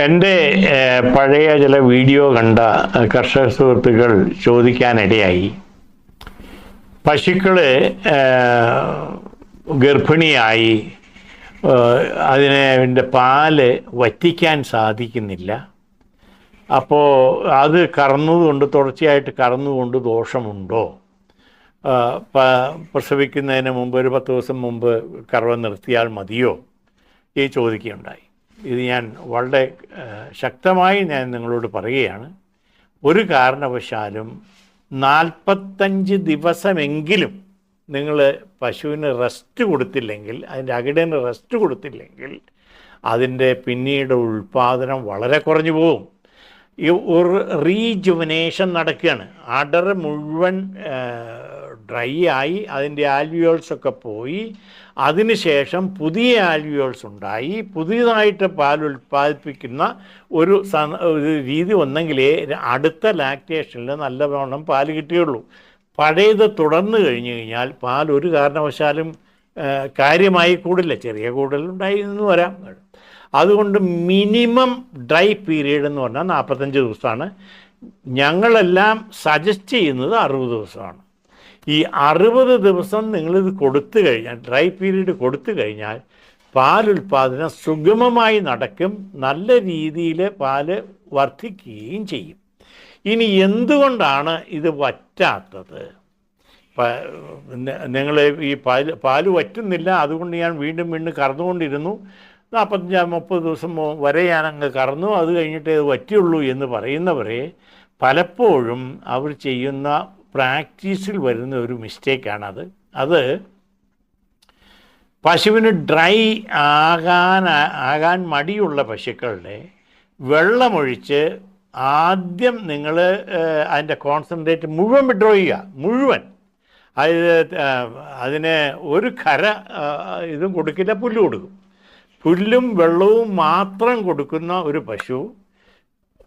എന്റെ പഴയ ചില വീഡിയോ കണ്ട കർഷക സുഹൃത്തുക്കൾ ചോദിക്കാനിടയായി. പശുക്കൾ ഗർഭിണിയായി അതിനെ പാൽ വറ്റിക്കാൻ സാധിക്കുന്നില്ല. അപ്പോൾ അത് കറന്നതുകൊണ്ട് തുടർച്ചയായിട്ട് കറന്നുകൊണ്ട് ദോഷമുണ്ടോ? പ്രസവിക്കുന്നതിന് മുമ്പ് ഒരു പത്ത് ദിവസം മുമ്പ് കറവ നിർത്തിയാൽ മതിയോ? ഈ ചോദിക്കുകയുണ്ടായി. ഇത് ഞാൻ വളരെ ശക്തമായി ഞാൻ നിങ്ങളോട് പറയുകയാണ്. ഒരു കാരണവശാലും നാൽപ്പത്തഞ്ച് ദിവസമെങ്കിലും നിങ്ങൾ പശുവിന് റെസ്റ്റ് കൊടുത്തില്ലെങ്കിൽ അതിന്റെ അകിടേന് റെസ്റ്റ് കൊടുത്തില്ലെങ്കിൽ അതിന്റെ പിന്നീട് ഉൽപ്പാദനം വളരെ കുറഞ്ഞു പോകും. ഈ ഒരു റീജുവനേഷൻ നടക്കുകയാണ്. അടർ മുഴുവൻ ഡ്രൈ ആയി അതിന്റെ ആൽവിയോൾസ് ഒക്കെ പോയി അതിനുശേഷം പുതിയ ആൽവിയോൾസ് ഉണ്ടായി പുതിയതായിട്ട് പാൽ ഉൽപ്പാദിപ്പിക്കുന്ന ഒരു രീതി വന്നെങ്കിലേ അടുത്ത ലാക്ടേഷനിൽ നല്ലവണ്ണം പാൽ കിട്ടിയുള്ളൂ. പഴയത് തുടർന്നു കഴിഞ്ഞു കഴിഞ്ഞാൽ പാൽ ഒരു കാരണവശാലും കാര്യമായി കൂടില്ല. ചെറിയ കൂടുതലുണ്ടായി എന്ന് വരാം. അതുകൊണ്ട് മിനിമം ഡ്രൈ പീരീഡ് എന്ന് പറഞ്ഞാൽ നാൽപ്പത്തഞ്ച് ദിവസമാണ്. ഞങ്ങളെല്ലാം സജസ്റ്റ് ചെയ്യുന്നത് അറുപത് ദിവസമാണ്. ഈ അറുപത് ദിവസം നിങ്ങളിത് കൊടുത്തു കഴിഞ്ഞാൽ ഡ്രൈ പീരീഡ് കൊടുത്തു കഴിഞ്ഞാൽ പാൽ ഉൽപ്പാദനം സുഗമമായി നടക്കും നല്ല രീതിയിൽ പാൽ വർദ്ധിക്കുകയും ചെയ്യും. ഇനി എന്തുകൊണ്ടാണ് ഇത് വറ്റാത്തത്? നിങ്ങൾ ഈ പാൽ പാൽ വറ്റുന്നില്ല അതുകൊണ്ട് ഞാൻ വീണ്ടും വീണ്ടും കറന്നുകൊണ്ടിരുന്നു. നാൽപ്പത്തഞ്ച് മുപ്പത് ദിവസം വരെ ഞാൻ അങ്ങ് കറന്നു. അത് കഴിഞ്ഞിട്ടേ അത് വറ്റിയുള്ളൂ എന്ന് പറയുന്നവരെ പലപ്പോഴും അവർ ചെയ്യുന്ന പ്രാക്ടീസിൽ വരുന്ന ഒരു മിസ്റ്റേക്കാണത് അത്. പശുവിന് ഡ്രൈ ആകാൻ ആകാൻ മടിയുള്ള പശുക്കളുടെ വെള്ളമൊഴിച്ച് ആദ്യം നിങ്ങൾ അതിന്റെ കോൺസെൻട്രേറ്റ് മുഴുവൻ വിഡ്രോ ചെയ്യുക മുഴുവൻ. അത് അതിന് ഒരു കര ഇതും കൊടുക്കില്ല പുല്ല് കൊടുക്കും. പുല്ലും വെള്ളവും മാത്രം കൊടുക്കുന്ന ഒരു പശു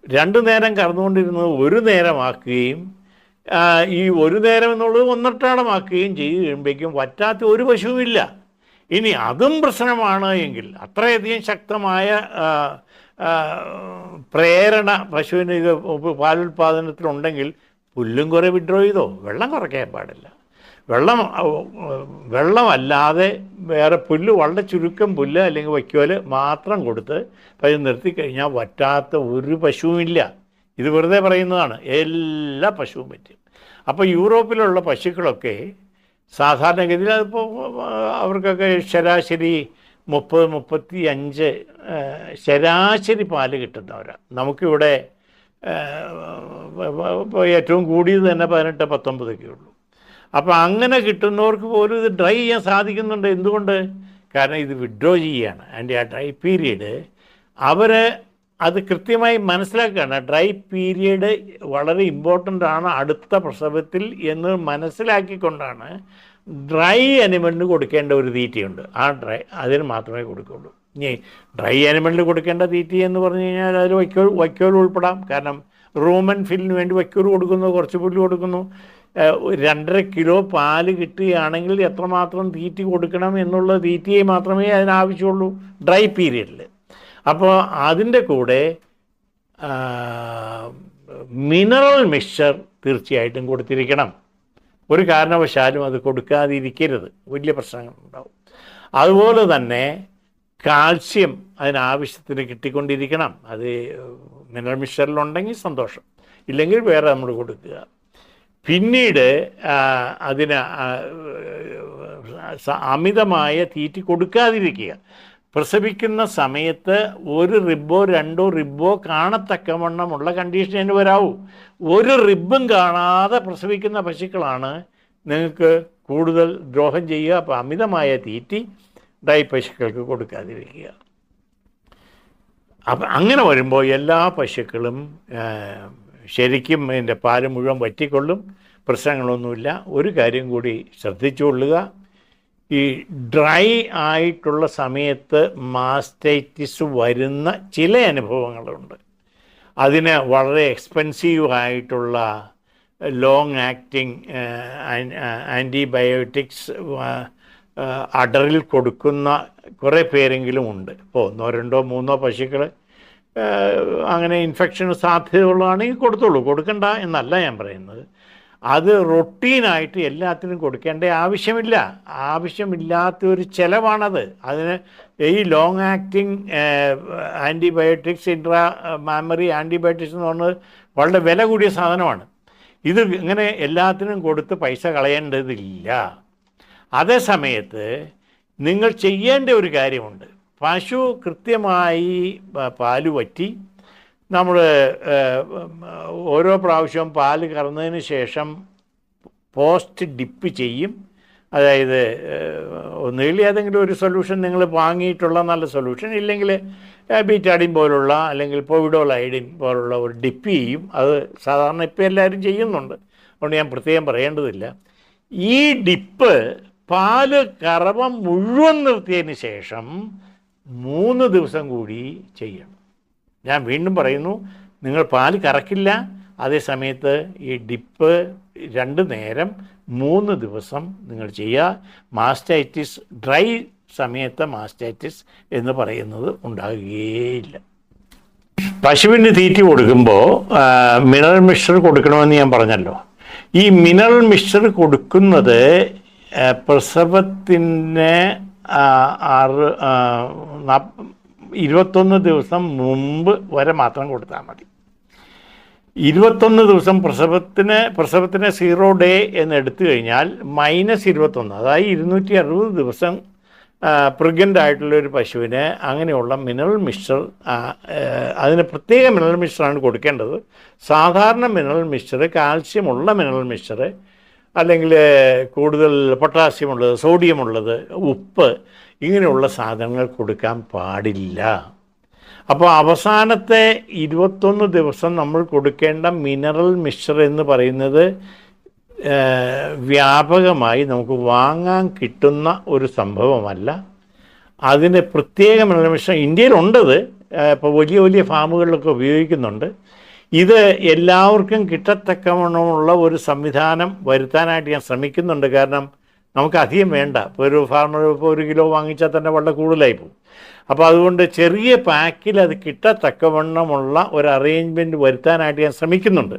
രണ്ടു നേരം കറന്നുകൊണ്ടിരുന്നത് ഒരു നേരമാക്കുകയും ഈ ഒരു നേരം എന്നുള്ളത് ഒന്നൊട്ടാടമാക്കുകയും ചെയ്തു കഴിയുമ്പോഴേക്കും വറ്റാത്ത ഒരു പശുവില്ല ഇനി അതും പ്രശ്നമാണ് എങ്കിൽ അത്രയധികം ശക്തമായ പ്രേരണ പശുവിന് ഇത് പാലുൽപാദനത്തിലുണ്ടെങ്കിൽ പുല്ലും കുറേ വിഡ്രോ ചെയ്തോ? വെള്ളം കുറയ്ക്കാൻ പാടില്ല. വെള്ളം വെള്ളമല്ലാതെ വേറെ പുല്ല് വളരെ ചുരുക്കം പുല്ല് അല്ലെങ്കിൽ വയ്ക്കോൽ മാത്രം കൊടുത്ത് പശു നിർത്തിക്കഴിഞ്ഞാൽ വറ്റാത്ത ഒരു പശുവുമില്ല ഇത് വെറുതെ പറയുന്നതാണ്. എല്ലാ പശുവും പറ്റും. അപ്പോൾ യൂറോപ്പിലുള്ള പശുക്കളൊക്കെ സാധാരണഗതിയിൽ അതിപ്പോൾ അവർക്കൊക്കെ ശരാശരി മുപ്പത് മുപ്പത്തി അഞ്ച് ശരാശരി പാൽ കിട്ടുന്നവരാണ് നമുക്കിവിടെ ഏറ്റവും കൂടിയത് തന്നെ പതിനെട്ട് പത്തൊമ്പതൊക്കെ ഉള്ളൂ. അപ്പോൾ അങ്ങനെ കിട്ടുന്നവർക്ക് പോലും ഇത് ഡ്രൈ ചെയ്യാൻ സാധിക്കുന്നുണ്ട്. എന്തുകൊണ്ട്? കാരണം ഇത് വിഡ്രോ ചെയ്യുകയാണ്. അതിന്റെ ആ ഡ്രൈ പീരീഡ് അവർ അത് കൃത്യമായി മനസ്സിലാക്കുകയാണ്. ഡ്രൈ പീരിയഡ് വളരെ ഇമ്പോർട്ടന്റ് ആണ് അടുത്ത പ്രസവത്തിൽ എന്ന് മനസ്സിലാക്കിക്കൊണ്ടാണ് ഡ്രൈ അനിമലിന് കൊടുക്കേണ്ട ഒരു തീറ്റയുണ്ട്. ആ ഡ്രൈ അതിന് മാത്രമേ കൊടുക്കുള്ളൂ ഇനി ഡ്രൈ അനിമലിന് കൊടുക്കേണ്ട തീറ്റ എന്ന് പറഞ്ഞു കഴിഞ്ഞാൽ അതിൽ വൈക്കോൽ വൈക്കോൽ ഉൾപ്പെടാം. കാരണം റൂമൻ ഫില്ലിന് വേണ്ടി വൈക്കോൽ കൊടുക്കുന്നു കുറച്ച് പുല്ല് കൊടുക്കുന്നു. രണ്ടര കിലോ പാൽ കിട്ടുകയാണെങ്കിൽ എത്രമാത്രം തീറ്റി കൊടുക്കണം എന്നുള്ള തീറ്റയെ മാത്രമേ അതിനാവശ്യമുള്ളൂ ഡ്രൈ പീരീഡിൽ അപ്പോൾ അതിന്റെ കൂടെ മിനറൽ മിക്സ്ചർ തീർച്ചയായിട്ടും കൊടുത്തിരിക്കണം. ഒരു കാരണവശാലും അത് കൊടുക്കാതിരിക്കരുത്. വലിയ പ്രശ്നങ്ങളുണ്ടാവും. അതുപോലെ തന്നെ കാൽസ്യം അതിനാവശ്യത്തിന് കിട്ടിക്കൊണ്ടിരിക്കണം. അത് മിനറൽ മിക്സ്ചറിലുണ്ടെങ്കിൽ സന്തോഷം. ഇല്ലെങ്കിൽ വേറെ നമ്മൾ കൊടുക്കുക. പിന്നീട് അതിന് അമിതമായ തീറ്റി കൊടുക്കാതിരിക്കുക. പ്രസവിക്കുന്ന സമയത്ത് ഒരു റിബോ രണ്ടോ റിബോ കാണത്തക്കവണ്ണമുള്ള കണ്ടീഷനിന് വരാവൂ. ഒരു റിബും കാണാതെ പ്രസവിക്കുന്ന പശുക്കളാണ് നിങ്ങൾക്ക് കൂടുതൽ ദ്രോഹം ചെയ്യുക അപ്പോൾ അമിതമായ തീറ്റി ഡൈ പശുക്കൾക്ക് കൊടുക്കാതിരിക്കുക. അപ്പം അങ്ങനെ വരുമ്പോൾ എല്ലാ പശുക്കളും ശരിക്കും അതിന്റെ പാൽ മുഴുവൻ വറ്റിക്കൊള്ളും പ്രശ്നങ്ങളൊന്നുമില്ല. ഒരു കാര്യം കൂടി ശ്രദ്ധിച്ചുകൊള്ളുക. ഈ ഡ്രൈ ആയിട്ടുള്ള സമയത്ത് മാസ്റ്റൈറ്റിസ് വരുന്ന ചില അനുഭവങ്ങളുണ്ട്. അതിന് വളരെ എക്സ്പെൻസീവ് ആയിട്ടുള്ള ലോങ് ആക്ടിങ് ആന്റിബയോട്ടിക്സ് അടറിൽ കൊടുക്കുന്ന കുറേ പേരെങ്കിലും ഉണ്ട്. ഇപ്പോൾ ഒന്നോ രണ്ടോ മൂന്നോ പശുക്കൾ അങ്ങനെ ഇൻഫെക്ഷന് സാധ്യതയുള്ളതാണെങ്കിൽ കൊടുത്തോളൂ. കൊടുക്കണ്ട എന്നല്ല ഞാൻ പറയുന്നത്. അത് റൊട്ടീനായിട്ട് എല്ലാത്തിനും കൊടുക്കേണ്ട ആവശ്യമില്ല. ആവശ്യമില്ലാത്ത ഒരു ചിലവാണത്. അതിന് ഈ long acting antibiotics intra mammary antibiotics എന്ന് പറഞ്ഞത് വളരെ വില കൂടിയ സാധനമാണ്. ഇത് ഇങ്ങനെ എല്ലാത്തിനും കൊടുത്ത് പൈസ കളയേണ്ടതില്ല. അതേ സമയത്ത് നിങ്ങൾ ചെയ്യേണ്ട ഒരു കാര്യമുണ്ട്. പശു കൃത്യമായി പാൽ വറ്റി നമ്മൾ ഓരോ പ്രാവശ്യവും പാൽ കറന്നതിന് ശേഷം പോസ്റ്റ് ഡിപ്പ് ചെയ്യും. അതായത് ഒന്നുകിൽ ഏതെങ്കിലും ഒരു സൊല്യൂഷൻ നിങ്ങൾ വാങ്ങിയിട്ടുള്ള നല്ല സൊല്യൂഷൻ ഇല്ലെങ്കിൽ ബീറ്റാഡിൻ പോലുള്ള അല്ലെങ്കിൽ പോവിഡോൾ ഐഡിൻ പോലുള്ള ഒരു ഡിപ്പ് ചെയ്യും. അത് സാധാരണ ഇപ്പോൾ എല്ലാവരും ചെയ്യുന്നുണ്ട്. അതുകൊണ്ട് ഞാൻ പ്രത്യേകം പറയേണ്ടതില്ല. ഈ ഡിപ്പ് പാൽ കറവ മുഴുവൻ നിർത്തിയതിന് ശേഷം മൂന്ന് ദിവസം കൂടി ചെയ്യണം. ഞാൻ വീണ്ടും പറയുന്നു നിങ്ങൾ പാൽ കറക്കില്ല. അതേ സമയത്ത് ഈ ഡിപ്പ് രണ്ട് നേരം മൂന്ന് ദിവസം നിങ്ങൾ ചെയ്യുക. മാസ്റ്റൈറ്റിസ് ഡ്രൈ സമയത്ത് മാസ്റ്റൈറ്റിസ് എന്ന് പറയുന്നത് ഉണ്ടാകുകയില്ല പശുവിന് തീറ്റി കൊടുക്കുമ്പോൾ മിനറൽ മിക്സ്ചർ കൊടുക്കണമെന്ന് ഞാൻ പറഞ്ഞല്ലോ. ഈ മിനറൽ മിക്സ്ചർ കൊടുക്കുന്നത് പ്രസവത്തിന്റെ ആറ് ഇരുപത്തൊന്ന് ദിവസം മുമ്പ് വരെ മാത്രം കൊടുത്താൽ മതി. ഇരുപത്തൊന്ന് ദിവസം പ്രസവത്തിന് പ്രസവത്തിന് സീറോ ഡേ എന്ന് എടുത്തു കഴിഞ്ഞാൽ മൈനസ് ഇരുപത്തൊന്ന് അതായത് ഇരുന്നൂറ്റി അറുപത് ദിവസം പ്രഗ്നന്റ് ആയിട്ടുള്ള ഒരു പശുവിന് അങ്ങനെയുള്ള മിനറൽ മിക്സ്ചർ അതിന് പ്രത്യേക മിനറൽ മിക്സ്ചറാണ് കൊടുക്കേണ്ടത്. സാധാരണ മിനറൽ മിക്സ്ചർ കാൽസ്യം ഉള്ള മിനറൽ മിക്സ്ചർ അല്ലെങ്കിൽ കൂടുതൽ പൊട്ടാസ്യം ഉള്ളത് സോഡിയം ഉള്ളത് ഉപ്പ് ഇങ്ങനെയുള്ള സാധനങ്ങൾ കൊടുക്കാൻ പാടില്ല. അപ്പോൾ അവസാനത്തെ ഇരുപത്തൊന്ന് ദിവസം നമ്മൾ കൊടുക്കേണ്ട മിനറൽ മിക്സ്ചർ എന്ന് പറയുന്നത് വ്യാപകമായി നമുക്ക് വാങ്ങാൻ കിട്ടുന്ന ഒരു സംഭവമല്ല. അതിന് പ്രത്യേക മിനറൽ മിക്സ്ചർ ഇന്ത്യയിലുണ്ടത്. ഇപ്പോൾ വലിയ വലിയ ഫാമുകളിലൊക്കെ ഉപയോഗിക്കുന്നുണ്ട്. ഇത് എല്ലാവർക്കും കിട്ടത്തക്കവണ്ണമുള്ള ഒരു സംവിധാനം വരുത്താനായിട്ട് ഞാൻ ശ്രമിക്കുന്നുണ്ട്. കാരണം നമുക്ക് അധികം വേണ്ട. ഇപ്പോൾ ഒരു ഫാർമർ ഇപ്പോൾ ഒരു കിലോ വാങ്ങിച്ചാൽ തന്നെ വളരെ കൂടുതലായി പോകും. അപ്പോൾ അതുകൊണ്ട് ചെറിയ പാക്കിൽ അത് കിട്ടത്തക്കവണ്ണമുള്ള ഒരു അറേഞ്ച്മെന്റ് വരുത്താനായിട്ട് ഞാൻ ശ്രമിക്കുന്നുണ്ട്.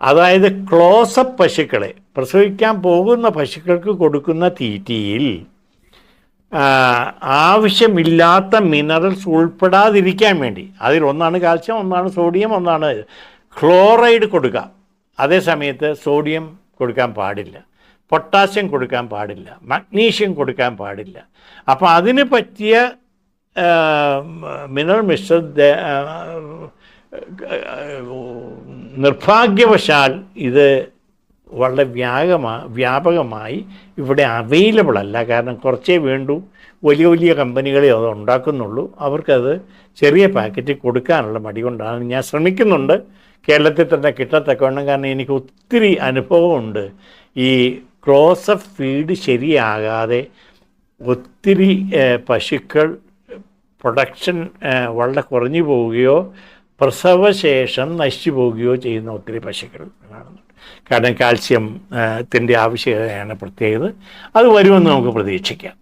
അതായത് ക്ലോസപ്പ് പശുക്കളെ പ്രസവിക്കാൻ പോകുന്ന പശുക്കൾക്ക് കൊടുക്കുന്ന തീറ്റിയിൽ ആവശ്യമില്ലാത്ത മിനറൽസ് ഉൾപ്പെടാതിരിക്കാൻ വേണ്ടി അതിൽ ഒന്നാണ് കാൽസ്യം ഒന്നാണ് സോഡിയം ഒന്നാണ് ക്ലോറൈഡ് കൊടുക്കുക അതേ സമയത്ത് സോഡിയം കൊടുക്കാൻ പാടില്ല. പൊട്ടാസ്യം കൊടുക്കാൻ പാടില്ല മഗ്നീഷ്യം കൊടുക്കാൻ പാടില്ല. അപ്പോൾ അതിന് പറ്റിയ മിനറൽ മിശ്ര നിർഭാഗ്യവശാൽ ഇത് വളരെ വ്യാപകമാ വ്യാപകമായി ഇവിടെ അവൈലബിൾ അല്ല. കാരണം കുറച്ചേ വേണ്ടൂ. വലിയ വലിയ കമ്പനികളെ അത് ഉണ്ടാക്കുന്നുള്ളൂ. അവർക്കത് ചെറിയ പാക്കറ്റ് കൊടുക്കാനുള്ള മടി കൊണ്ടാണ് ഞാൻ ശ്രമിക്കുന്നുണ്ട്. കേരളത്തിൽ തന്നെ കിട്ടത്തക്കവണ്ണം കാരണം എനിക്ക് ഒത്തിരി അനുഭവമുണ്ട് ഈ ക്ലോസപ്പ് ഫീഡ് ശരിയാകാതെ ഒത്തിരി പശുക്കൾ പ്രൊഡക്ഷൻ വളരെ കുറഞ്ഞു പോവുകയോ പ്രസവശേഷം നശിച്ചു പോവുകയോ ചെയ്യുന്ന ഒത്തിരി പശുക്കൾ കാണുന്നുണ്ട്. കാരണം കാൽസ്യം ത്തിന്റെ ആവശ്യകതയാണ് പ്രത്യേകത. അത് വരുമെന്ന് നമുക്ക് പ്രതീക്ഷിക്കാം.